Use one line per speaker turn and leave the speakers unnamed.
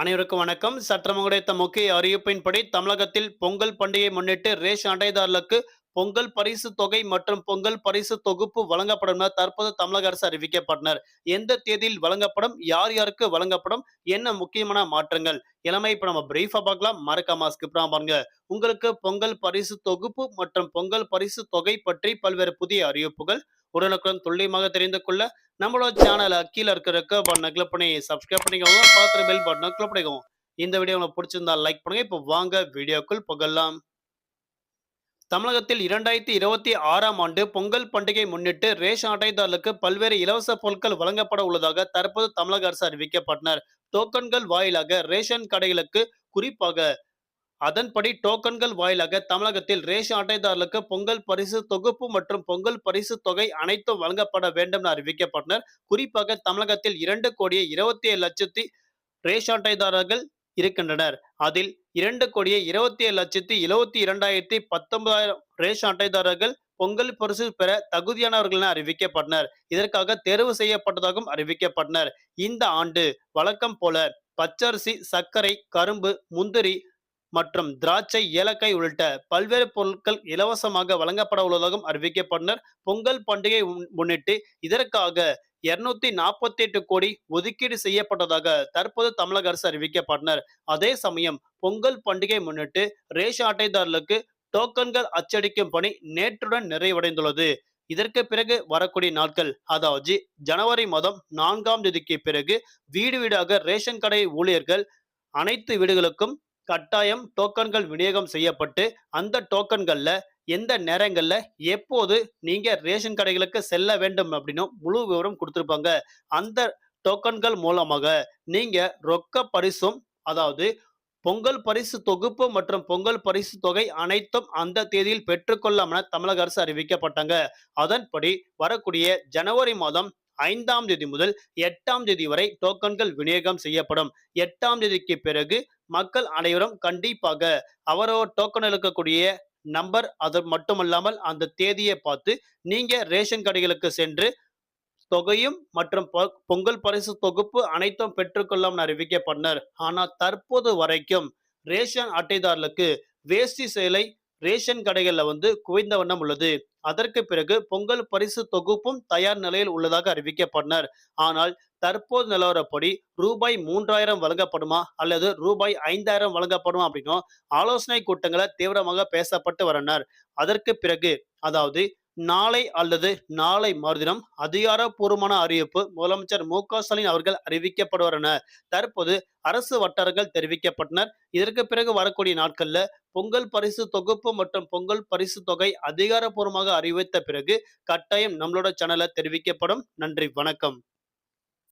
அனைவருக்கும் வணக்கம். சற்றம் கிடைத்த முக்கிய அறிவிப்பின்படி தமிழகத்தில் பொங்கல் பண்டிகையை முன்னிட்டு ரேஷன் அட்டைதாரர்களுக்கு பொங்கல் பரிசு தொகை மற்றும் பொங்கல் பரிசு தொகுப்பு வழங்கப்படும் என தற்போது தமிழக அரசு அறிவிக்கப்பட்டனர். எந்த தேதியில் வழங்கப்படும் யார் யாருக்கு வழங்கப்படும் என்ன முக்கியமான மாற்றங்கள்? இளமை இப்ப நம்ம பிரீஃபா பார்க்கலாம். மறக்காம ஸ்கிப் பாருங்க. உங்களுக்கு பொங்கல் பரிசு தொகுப்பு மற்றும் பொங்கல் பரிசு தொகை பற்றி பல்வேறு புதிய அறிவிப்புகள் உடனுக்குடன் துல்லியமாக தெரிந்து கொள்ள நம்மளோட சேனலை கீழே இருக்கிற ரெக்க பட்டனை கிளிக் பண்ணி சப்ஸ்கிரைப் பண்ணிக்கோங்க. பார்த்துட்டு பெல் பட்டனை கிளிக் பண்ணிக்கோங்க. இந்த வீடியோ உங்களுக்கு பிடிச்சிருந்தா லைக் பண்ணுங்க. இப்போ வாங்க வீடியோக்குள் புகழலாம். தமிழகத்தில் இரண்டாயிரத்தி இருபத்தி ஆறாம் ஆண்டு பொங்கல் பண்டிகை முன்னிட்டு ரேஷன் அட்டைதாரர்களுக்கு பல்வேறு இலவச பொருட்கள் வழங்கப்பட உள்ளதாக தற்போது தமிழக அரசு அறிவிக்கப்பட்டனர். டோக்கன்கள் வாயிலாக ரேஷன் கடைகளுக்கு குறிப்பாக அதன்படி டோக்கன்கள் வாயிலாக தமிழகத்தில் ரேஷன் அட்டைதாரர்களுக்கு பொங்கல் பரிசு தொகுப்பு மற்றும் பொங்கல் பரிசு தொகை அனைத்தும் வழங்கப்பட வேண்டும் என அறிவிக்கப்பட்டனர். குறிப்பாக தமிழகத்தில் இரண்டு கோடியே இருபத்தி ஏழு லட்சத்தி ரேஷன் அட்டைதாரர்கள் இருக்கின்றனர். அதில் இரண்டு கோடியே இருபத்தி ஏழு லட்சத்தி எழுபத்தி இரண்டாயிரத்தி பத்தொன்பதாயிரம் ரேஷன் அட்டைதாரர்கள் பொங்கல் பரிசு பெற தகுதியானவர்கள் என அறிவிக்கப்பட்டனர். இதற்காக தேர்வு செய்யப்பட்டதாகவும் அறிவிக்கப்பட்டனர். இந்த ஆண்டு வழக்கம் போல பச்சரிசி சர்க்கரை கரும்பு முந்திரி மற்றும் திராட்சை ஏலக்காய் உள்ளிட்ட பல்வேறு பொருட்கள் இலவசமாக வழங்கப்பட உள்ளதாகவும் அறிவிக்கப்பட்டனர். பொங்கல் பண்டிகை முன்னிட்டு இதற்காக இருநூத்தி நாற்பத்தி எட்டு கோடி ஒதுக்கீடு செய்யப்பட்டதாக தற்போது தமிழக அரசு அறிவிக்கப்பட்டனர். அதே சமயம் பொங்கல் பண்டிகை முன்னிட்டு ரேஷன் அட்டைதாரர்களுக்கு டோக்கன்கள் அச்சடிக்கும் பணி நேற்றுடன் நிறைவடைந்துள்ளது. இதற்கு பிறகு வரக்கூடிய நாட்கள் அதாவது ஜனவரி மாதம் நான்காம் தேதிக்கு பிறகு வீடு வீடாக ரேஷன் கடை ஊழியர்கள் அனைத்து வீடுகளுக்கும் கட்டாயம் டோக்கன்கள் விநியோகம் செய்யப்பட்டு அந்த டோக்கன்களில் எந்த நேரங்களில் எப்போது நீங்கள் ரேஷன் கடைகளுக்கு செல்ல வேண்டும் அப்படின்னு முழு விவரம் கொடுத்துருப்பாங்க. அந்த டோக்கன்கள் மூலமாக நீங்கள் ரொக்க பரிசும் அதாவது பொங்கல் பரிசு தொகுப்பு மற்றும் பொங்கல் பரிசு தொகை அனைத்தும் அந்த தேதியில் பெற்றுக்கொள்ளாம் தமிழக அரசு அறிவிக்கப்பட்டாங்க. அதன்படி வரக்கூடிய ஜனவரி மாதம் ஐந்தாம் தேதி முதல் எட்டாம் தேதி வரை டோக்கன்கள் விநியோகம் செய்யப்படும். எட்டாம் தேதிக்கு பிறகு மக்கள் அனைவரும் கண்டிப்பாக அவரவர் டோக்கன் இருக்கக்கூடிய நம்பர் அது மட்டுமல்லாமல் அந்த தேதியை பார்த்து நீங்க ரேஷன் கடைகளுக்கு சென்று தொகையும் மற்றும் பொங்கல் பரிசு தொகுப்பு அனைத்தும் பெற்றுக்கொள்ளும் அறிவிக்கப்பட்டனர். ஆனால் தற்போது வரைக்கும் ரேஷன் அட்டைதாரர்களுக்கு வேஷ்டி சேலை ரேஷன் கடைகளில் வந்து குவிந்த வண்ணம் உள்ளது. அதற்கு பிறகு பொங்கல் பரிசு தொகுப்பும் தயார் நிலையில் உள்ளதாக அறிவிக்கப்பட்டனர். ஆனால் தற்போது நிலவரப்படி ரூபாய் மூன்றாயிரம் வழங்கப்படுமா அல்லது ரூபாய் ஐந்தாயிரம் வழங்கப்படுமா அப்படின்னும் ஆலோசனை கூட்டங்களை தீவிரமாக பேசப்பட்டு வரனர் அதற்கு பிறகு அதாவது நாளை அல்லது நாளை மறுதினம் அதிகாரப்பூர்வமான அறிவிப்பு முதலமைச்சர் மு க ஸ்டாலின் அவர்கள் அறிவிக்கப்படுவார் என தற்போது அரசு வட்டாரங்கள் தெரிவிக்கப்பட்டனர் இதற்கு பிறகு வரக்கூடிய நாட்கள்ல பொங்கல் பரிசு தொகுப்பு மற்றும் பொங்கல் பரிசு தொகை அதிகாரப்பூர்வமாக அறிவித்த பிறகு கட்டாயம் நம்மளோட சேனல தெரிவிக்கப்படும். நன்றி வணக்கம்.